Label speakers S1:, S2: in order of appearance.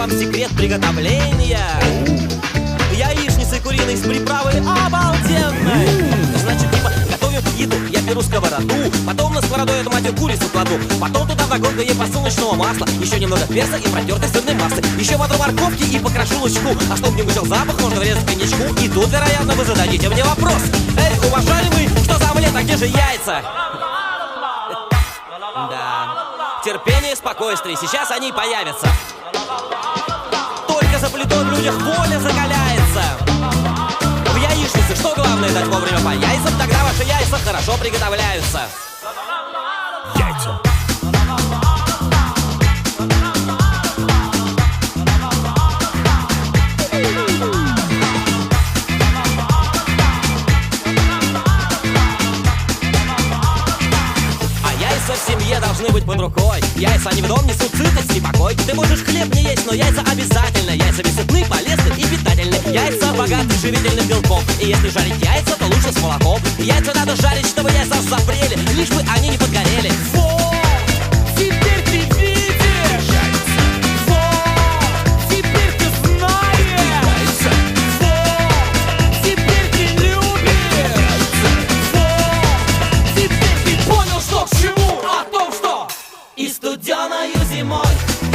S1: вам секрет приготовления. Яичницы куриной с приправой обалденной Значит, типа, готовим еду, я беру сковороду Потом на сковороду эту мать курицу кладу. Потом туда вагонка ей подсолнечного масла. Еще немного перца и протертой сырной массы. Еще воду морковки и покрошу лучку. А чтобы не вышел запах, можно врезать коньячку. И тут, вероятно, вы зададите мне вопрос. Эй, уважаемый, что за омлет, а где же яйца? Терпение спокойствие, сейчас они появятся. Только за плитой в людях воля закаляется. В яичнице что главное дать вовремя по яйцам, тогда ваши яйца хорошо приготовляются.
S2: Яйца
S1: в семье должны быть под рукой. Яйца не в дом несут сытость и покой. Ты можешь хлеб не есть, но яйца обязательно. Яйца весны, полезны и питательны Яйца богаты живительным белком И если жарить яйца, то лучше с молоком. Яйца надо жарить, чтобы яйца и студеною зимой.